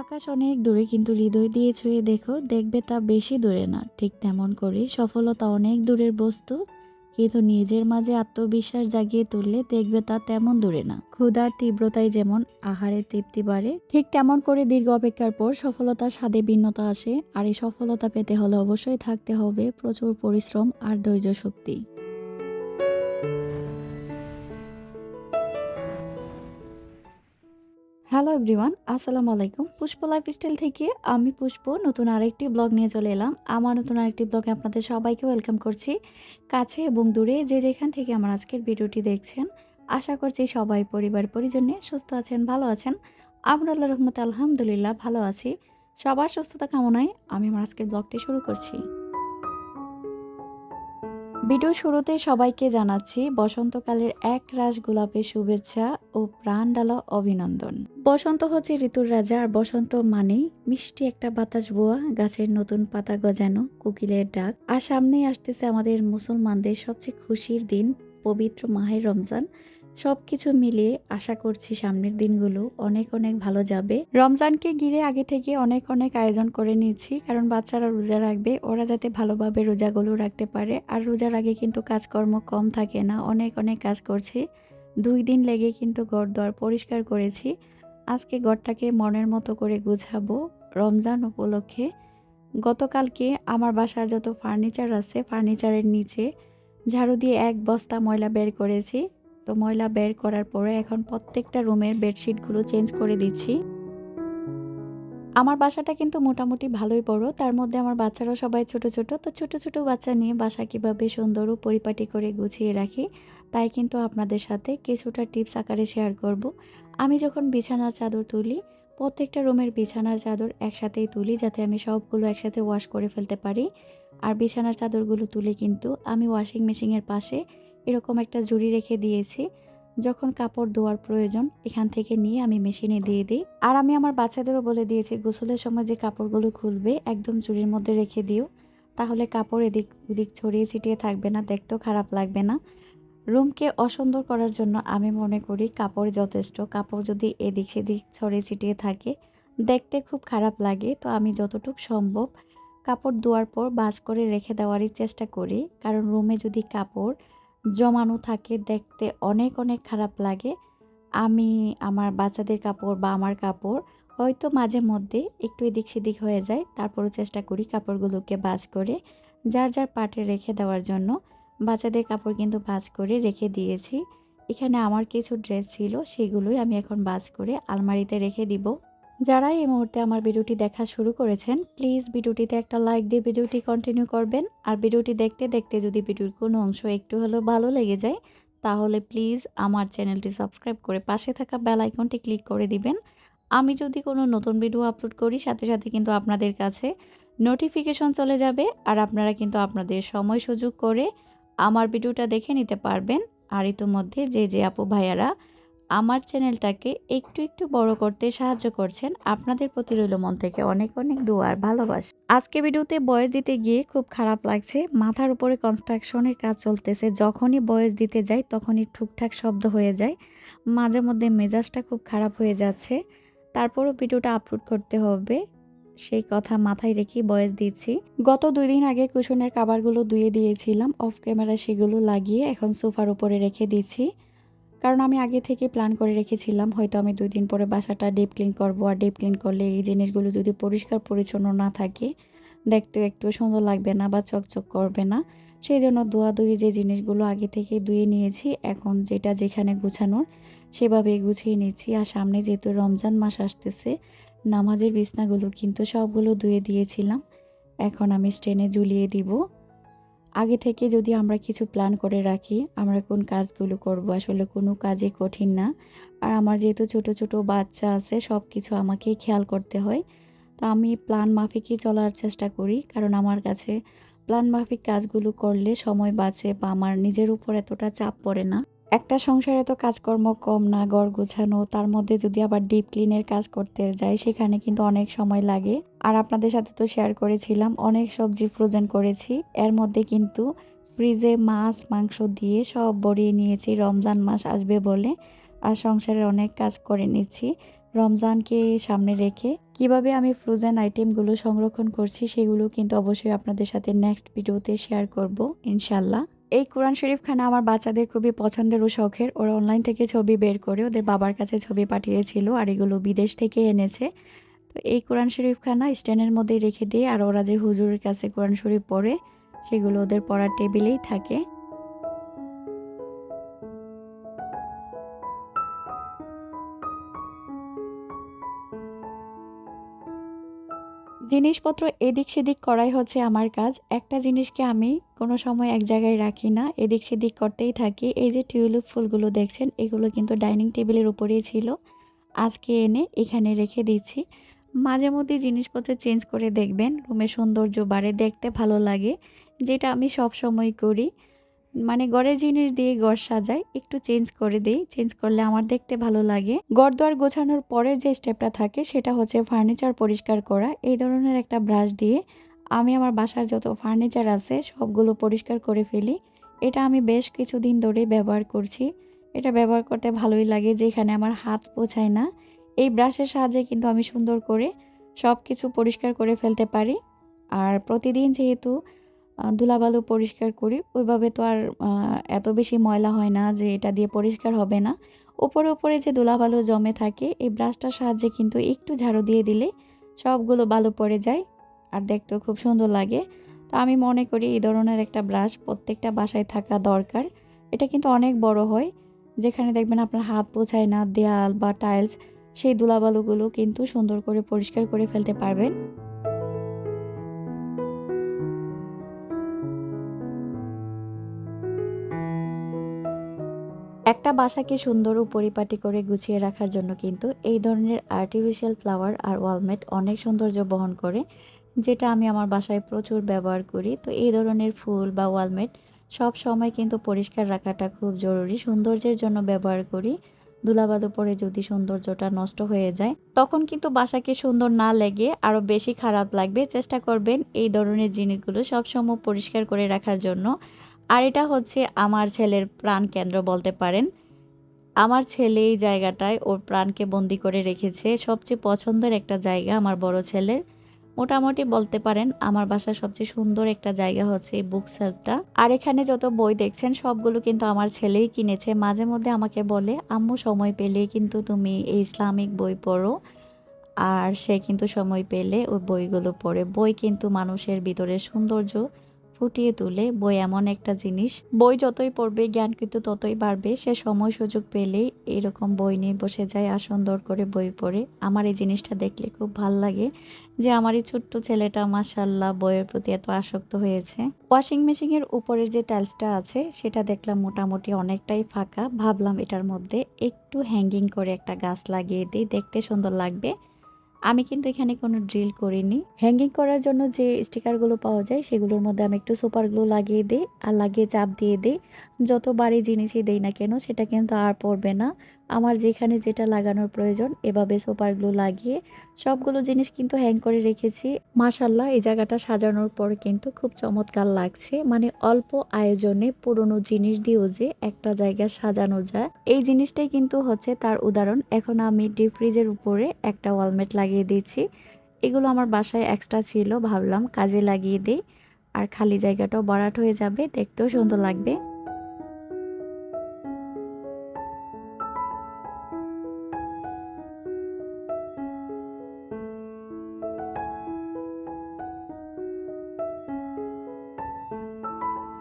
আকাশ অনেক দূরে কিন্তু হৃদয় দিয়ে ছুঁয়ে দেখো, দেখবে তা বেশি দূরে না। ঠিক তেমন করে সফলতা অনেক দূরের বস্তু, কিন্তু নিজের মাঝে আত্মবিশ্বাস জাগিয়ে তুললে দেখবে তা তেমন দূরে না। ক্ষুধার তীব্রতায় যেমন আহারের তৃপ্তি বাড়ে, ঠিক তেমন করে দীর্ঘ অপেক্ষার পর সফলতার স্বাদে ভিন্নতা আসে, আর এই সফলতা পেতে হলে অবশ্যই থাকতে হবে প্রচুর পরিশ্রম আর ধৈর্য শক্তি। হ্যালো এভরিওয়ান আসসালামু আলাইকুম। পুষ্প লাইফস্টাইল থেকে আমি পুষ্প, নতুন আরেকটি ব্লগ নিয়ে চলে এলাম। আমার নতুন আরেকটি ব্লগে আপনাদের সবাইকে ওয়েলকাম করছি। কাছে এবং দূরে যে যেখান থেকে আমার আজকের ভিডিওটি দেখছেন, আশা করছি সবাই পরিবার পরিজনে সুস্থ আছেন, ভালো আছেন। আমরা আল্লাহ রহমতে আলহামদুলিল্লাহ ভালো আছি। সবার সুস্থতা কামনায় আমি আমার আজকের ব্লগটি শুরু করছি। ভিডিও শুরুতে সবাইকে জানাচ্ছি বসন্তকালের এক রাশ গোলাপের শুভেচ্ছা ও প্রাণ ডালা অভিনন্দন। বসন্ত হচ্ছে ঋতুর রাজা আর বসন্ত মানে মিষ্টি একটা বাতাস বোয়া, গাছের নতুন পাতা গজানো, কোকিলের ডাক। আর সামনেই আসতেছে আমাদের মুসলমানদের সবচেয়ে খুশির দিন, পবিত্র মাহের রমজান। সবকিছু মিলিয়ে আশা করছি সামনের দিনগুলো অনেক অনেক ভালো যাবে। রমজানকে ঘিরে আগে থেকে অনেক অনেক আয়োজন করে নিয়েছি, কারণ বাচ্চারা রোজা রাখবে, ওরা যাতে ভালোভাবে রোজাগুলো রাখতে পারে। আর রোজার আগে কিন্তু কাজকর্ম কম থাকে না, অনেক অনেক কাজ করছি। দুই দিন লেগে কিন্তু ঘর দর পরিষ্কার করেছি। আজকে ঘরটাকে মনের মতো করে গুছাবো রমজান উপলক্ষে। গতকালকে আমার বাসার যত ফার্নিচার আছে, ফার্নিচারের নিচে ঝাড়ু দিয়ে এক বস্তা ময়লা বের করেছি। তো ময়লা বের করার পরে এখন প্রত্যেকটা রুমের বেডশিটগুলো চেঞ্জ করে দিচ্ছি। আমার বাসাটা কিন্তু মোটামুটি ভালোই বড়, তার মধ্যে আমার বাচ্চারাও সবাই ছোট ছোট, তো ছোট ছোট বাচ্চা নিয়ে বাসা কীভাবে সুন্দর ও পরিপাটি করে গুছিয়ে রাখি, তাই কিন্তু আপনাদের সাথে কিছুটা টিপস আকারে শেয়ার করব। আমি যখন বিছানার চাদর তুলি, প্রত্যেকটা রুমের বিছানার চাদর একসাথেই তুলি যাতে আমি সবগুলো একসাথে ওয়াশ করে ফেলতে পারি। আর বিছানার চাদরগুলো তুলে কিন্তু আমি ওয়াশিং মেশিনের পাশে এরকম একটা জুড়ি রেখে দিয়েছি। যখন কাপড় ধোয়ার প্রয়োজন, এখান থেকে নিয়ে আমি মেশিনে দিয়ে দিই। আর আমি আমার বাচ্চাদেরও বলে দিয়েছি, গোসলের সময় যে কাপড়গুলো খুলবে, একদম জুড়ির মধ্যে রেখে দিও। তাহলে কাপড় এদিক ওদিক ছড়িয়ে ছিটিয়ে থাকবে না, দেখতেও খারাপ লাগবে না। রুমকে অসুন্দর করার জন্য আমি মনে করি কাপড় যথেষ্ট। কাপড় যদি এদিক সেদিক ছড়িয়ে ছিটিয়ে থাকে, দেখতে খুব খারাপ লাগে। তো আমি যতটুকু সম্ভব কাপড় ধোয়ার পর বাজ করে রেখে দেওয়ারই চেষ্টা করি। কারণ রুমে যদি কাপড় জমানো থাকে, দেখতে অনেক অনেক খারাপ লাগে। আমি আমার বাচ্চাদের কাপড় বা আমার কাপড় হয়তো মাঝে মধ্যে একটু এদিক সেদিক হয়ে যায়, তারপরও চেষ্টা করি কাপড়গুলোকে বাজ করে, যার যার পাটে রেখে দেওয়ার জন্য। বাচ্চাদের কাপড় কিন্তু বাজ করে রেখে দিয়েছি। এখানে আমার কিছু ড্রেস ছিল, সেগুলোই আমি এখন বাজ করে আলমারিতে রেখে দিব। যারা এই মুহূর্তে আমার ভিডিওটি দেখা শুরু করেছেন প্লিজ ভিডিওটিতে একটা লাইক দিয়ে ভিডিওটি কন্টিনিউ করবেন। আর ভিডিওটি দেখতে দেখতে যদি ভিডিওর কোনো অংশ একটু হলেও ভালো লেগে যায়, তাহলে প্লিজ আমার চ্যানেলটি সাবস্ক্রাইব করে পাশে থাকা বেল আইকনটি ক্লিক করে দিবেন। আমি যদি কোনো নতুন ভিডিও আপলোড করি, সাথে সাথে কিন্তু আপনাদের কাছে নোটিফিকেশন চলে যাবে আর আপনারা কিন্তু আপনাদের সময় সুযোগ করে আমার ভিডিওটা দেখে নিতে পারবেন। আর ইতোমধ্যে যে যে আপু ভাইয়ারা আমার চ্যানেলটাকে একটু একটু বড় করতে সাহায্য করছেন। আপনাদের প্রতি রইল মন থেকে অনেক অনেক দোয়ার ভালোবাস। আজকে ভিডিওতে বয়স দিতে গিয়ে খুব খারাপ লাগছে। মাথার উপরে কনস্ট্রাকশনের কাজ চলতেছে। যখনই বয়স দিতে যাই, তখনই ঠুকঠাক শব্দ হয়ে যায়। মাঝে মধ্যে মেজাজটা খুব খারাপ হয়ে যাচ্ছে। তারপরও ভিডিওটা আপলোড করতে হবে। সেই কথা মাথায় রেখে বয়স দিচ্ছি। গত দুই দিন আগে কুশনের কাবারগুলো ধুয়ে দিয়েছিলাম। অফ ক্যামেরা সেগুলো লাগিয়ে এখন সোফার উপরে রেখে দিচ্ছি। কারণ আমি আগে থেকে প্ল্যান করে রেখেছিলাম, হয়তো আমি দুই দিন পরে বাসাটা ডিপ ক্লিন করব। আর ডিপ ক্লিন করলে এই জিনিসগুলো যদি পরিষ্কার, পরিচ্ছন্ন না থাকে, দেখতে একটু সুন্দর লাগবে না বা চকচক করবে না। সেই জন্য ধোয়া ধুয়ে যে জিনিসগুলো আগে থেকে ধুয়ে নিয়েছি, এখন যেটা যেখানে গুছানোর সেভাবে গুছিয়ে নিয়েছি আর সামনে যেহেতু রমজান মাস আসতেছে, নামাজের বিছনাগুলো কিন্তু সবগুলো ধুয়ে দিয়েছিলাম। এখন আমি স্টেনে ঝুলিয়ে দিব। আগে থেকে যদি আমরা কিছু প্ল্যান করে রাখি, আমরা কোন কাজগুলো করব? আসলে কোনো কাজে কঠিন না। আর আমার যেহেতু ছোট ছোট বাচ্চা আছে সব কিছু আমাকেই খেয়াল করতে হয়। তো আমি প্ল্যান মাফিকই চলার চেষ্টা করি। কারণ আমার কাছে প্ল্যান মাফিক কাজগুলো করলে সময় বাঁচে বা আমার নিজের উপর এতটা চাপ পড়ে না। একটা সংসারে তো কাজকর্ম কম না, ঘর গোছানো, তার মধ্যে যদি আবার ডিপ ক্লিনের কাজ করতে যাই, সেখানে কিন্তু অনেক সময় লাগে। আর আপনাদের সাথে তো শেয়ার করেছিলাম, অনেক সবজি ফ্রোজেন করেছি। এর মধ্যে কিন্তু ফ্রিজে মাছ, মাংস দিয়ে সব বড়িয়ে নিয়েছি, রমজান মাস আসবে বলে। আর সংসারের অনেক কাজ করে নিচ্ছি। রমজানকে সামনে রেখে কীভাবে আমি ফ্রোজেন আইটেমগুলো সংরক্ষণ করছি, সেগুলো কিন্তু অবশ্যই আপনাদের সাথে নেক্সট ভিডিওতে শেয়ার করব, ইনশাল্লাহ। এই কোরআন শরীফখানা আমার বাচ্চাদের খুবই পছন্দের ও শখের। ওরা অনলাইন থেকে ছবি বের করে ওদের বাবার কাছে ছবি পাঠিয়েছিল আর এগুলো বিদেশ থেকে এনেছে। তো এই কোরআন শরীফখানা স্ট্যান্ডের মধ্যেই রেখে দিয়ে আর ওরা যে হুজুরের কাছে কোরআন শরীফ পড়ে, সেগুলো ওদের পড়ার টেবিলেই থাকে। জিনিসপত্র এদিক সেদিক করাই হচ্ছে আমার কাজ। একটা জিনিসকে আমি কোনো সময় এক জায়গায় রাখি না, এদিক সেদিক করতেই থাকি। এই যে টিউলিপ ফুলগুলো দেখছেন, এগুলো কিন্তু ডাইনিং টেবিলের উপরেই ছিল। আজকে এনে এখানে রেখে দিচ্ছি। মাঝে মধ্যে জিনিসপত্র চেঞ্জ করে দেখবেন, রুমের সৌন্দর্য বাড়ে, দেখতে ভালো লাগে। যেটা আমি সব সময় করি। মানে ঘরের জিনিস দিয়ে গড় সাজাই, একটু চেঞ্জ করে দিই। চেঞ্জ করলে আমার দেখতে ভালো লাগে। ঘর দোয়ার গোছানোর পরের যে স্টেপটা থাকে, সেটা হচ্ছে ফার্নিচার পরিষ্কার করা। এই ধরনের একটা ব্রাশ দিয়ে আমি আমার বাসার যত ফার্নিচার আছে, সবগুলো পরিষ্কার করে ফেলি। এটা আমি বেশ কিছুদিন ধরেই ব্যবহার করছি। এটা ব্যবহার করতে ভালোই লাগে, যেখানে আমার হাত পোছায় না। এই ব্রাশের সাহায্যে কিন্তু আমি সুন্দর করে সব কিছু পরিষ্কার করে ফেলতে পারি। আর প্রতিদিন যেহেতু ধুলাবালু পরিষ্কার করি। ওইভাবে তো আর এত বেশি ময়লা হয় না যে এটা দিয়ে পরিষ্কার হবে না। উপরে উপরে যে ধুলাবালু জমে থাকে, এই ব্রাশটার সাহায্যে কিন্তু একটু ঝাড়ু দিয়ে দিলে সবগুলো বালু পড়ে যায় আর দেখতেও খুব সুন্দর লাগে। তো আমি মনে করি এই ধরনের একটা ব্রাশ প্রত্যেকটা বাসায় থাকা দরকার। এটা কিন্তু অনেক বড় হয়, যেখানে দেখবেন আপনার হাত পোছায় না, দেয়াল বা টাইলস, সেই ধুলাবালুগুলো কিন্তু সুন্দর করে পরিষ্কার করে ফেলতে পারবেন। বাসাকে সুন্দর ও পরিপাটি করে গুছিয়ে রাখার জন্য কিন্তু এই ধরনের আর্টিফিশিয়াল ফ্লাওয়ার আর ওয়ালমেট অনেক সৌন্দর্য বহন করে, যেটা আমি আমার বাসায় প্রচুর ব্যবহার করি। তো এই ধরনের ফুল বা ওয়ালমেট সব সময় কিন্তু পরিষ্কার রাখাটা খুব জরুরি। সৌন্দর্যের জন্য ব্যবহার করি। ধুলাবাদু পরে যদি সৌন্দর্যটা নষ্ট হয়ে যায়, তখন কিন্তু বাসাকে সুন্দর না লেগে আরও বেশি খারাপ লাগবে। চেষ্টা করবেন এই ধরনের জিনিসগুলো সবসময় পরিষ্কার করে রাখার জন্য। আর এটা হচ্ছে আমার ছেলের প্রাণ কেন্দ্র বলতে পারেন। আমার ছেলে এই জায়গাটায় ওর প্রাণকে বন্দি করে রেখেছে। সবচেয়ে পছন্দের একটা জায়গা আমার বড় ছেলের। মোটামুটি বলতে পারেন আমার বাসার সবচেয়ে সুন্দর একটা জায়গা হচ্ছে এই বুক সেলফটা আর এখানে যত বই দেখছেন, সবগুলো কিন্তু আমার ছেলেই কিনেছে। মাঝে মধ্যে আমাকে বলে, আম্মু, সময় পেলে কিন্তু তুমি এই ইসলামিক বই পড়ো। আর সে কিন্তু সময় পেলে ওই বইগুলো পড়ে। বই কিন্তু মানুষের ভিতরে সৌন্দর্য ফুটিয়ে তুলে, বই এমন একটা জিনিস। বই যতই পড়বে জ্ঞান কিন্তু ততই বাড়বে। সে সময় সুযোগ পেলেই এরকম বই নিয়ে বসে যায় আর সুন্দর করে বই পড়ে। আমার এই জিনিসটা দেখলে খুব ভালো লাগে যে আমার এই ছোট্ট ছেলেটা মাসাল্লাহ বইয়ের প্রতি এত আসক্ত হয়েছে। ওয়াশিং মেশিনের উপরে যে টাইলসটা আছে, সেটা দেখলাম মোটামুটি অনেকটাই ফাঁকা। ভাবলাম এটার মধ্যে একটু হ্যাঙ্গিং করে একটা গাছ লাগিয়ে দিই, দেখতে সুন্দর লাগবে। আমি কিন্তু এখানে কোনো ড্রিল করিনি। হ্যাঙ্গিং করার জন্য যে স্টিকারগুলো পাওয়া যায়, সেগুলোর মধ্যে আমি একটু সুপার গ্লু লাগিয়ে দিই, আর লাগিয়ে চাপ দিয়ে দিই। যত বাড়ি জিনিসই দেই না কেন, সেটা কিন্তু আর পড়বে না। আমার যেখানে যেটা লাগানোর প্রয়োজন, এভাবে সুপার গ্লু লাগিয়ে সবগুলো জিনিস কিন্তু হ্যাং করে রেখেছি। মাশাল্লাহ এই জায়গাটা সাজানোর পর কিন্তু খুব চমৎকার লাগছে। মানে অল্প আয়োজনে পুরনো জিনিস দিয়েও যে একটা জায়গা সাজানো যায়। এই জিনিসটাই কিন্তু হচ্ছে তার উদাহরণ। এখন আমি ডিপ ফ্রিজের উপরে একটা ওয়ালমেট লাগিয়ে দিয়েছি। এগুলো আমার বাসায় এক্সট্রা ছিল, ভাবলাম কাজে লাগিয়ে দিই। আর খালি জায়গাটাও বরাট হয়ে যাবে, দেখতেও সুন্দর লাগবে।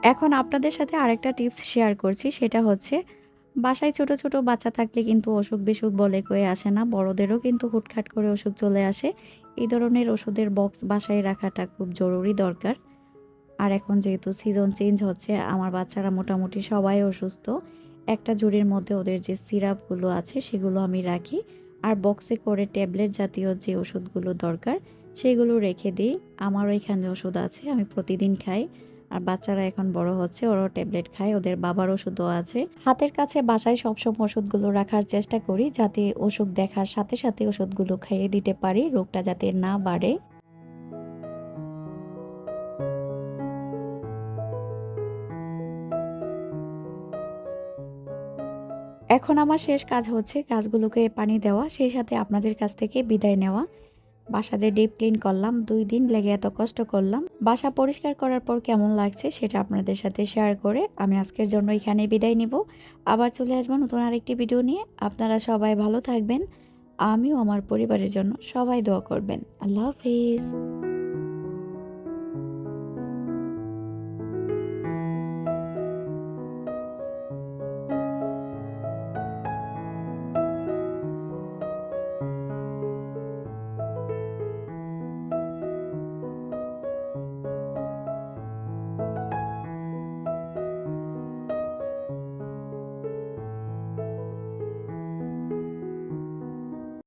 এখন আপনাদের সাথে আরেকটা টিপস শেয়ার করছি, সেটা হচ্ছে বাসায় ছোট ছোট বাচ্চা থাকলে কিন্তু অসুখ বিসুখ বলে কয়ে আসে না, বড়দেরও কিন্তু হুটখাট করে অসুখ চলে আসে। এই ধরনের ওষুধের বক্স বাসায় রাখাটা খুব জরুরি দরকার। আর এখন যেহেতু সিজন চেঞ্জ হচ্ছে, আমার বাচ্চারা মোটামুটি সবাই অসুস্থ, একটা ঝুড়ির মধ্যে ওদের যে সিরাপগুলো আছে, সেগুলো আমি রাখি। আর বক্সে করে ট্যাবলেট জাতীয় যে ওষুধগুলো দরকার, সেগুলো রেখে দিই। আমারও এখানে ওষুধ আছে, আমি প্রতিদিন খাই। আর বাচ্চারা এখন বড় হচ্ছে, ওরাও ট্যাবলেট খায়, ওদের বাবার ওষুধও আছে। হাতের কাছে বাসায় সবসময় ওষুধগুলো রাখার চেষ্টা করি, যাতে ওষুধ দেখার সাথে সাথে ওষুধগুলো খাইয়ে দিতে পারি, রোগটা যাতে না বাড়ে। এখন আমার শেষ কাজ হচ্ছে গাছগুলোকে পানি দেওয়া, সেই সাথে আপনাদের কাছ থেকে বিদায় নেওয়া। বাসা যে ডিপ ক্লিন করলাম, দুই দিন লেগে এত কষ্ট করলাম। বাসা পরিষ্কার করার পর কেমন লাগছে সেটা আপনাদের সাথে শেয়ার করে আমি আজকের জন্য এখানে বিদায় নিব। আবার চলে আসব নতুন আরেকটি ভিডিও নিয়ে। আপনারা সবাই ভালো থাকবেন। আমিও আমার পরিবারের জন্য সবাই দোয়া করবেন। আল্লাহ হাফিজ।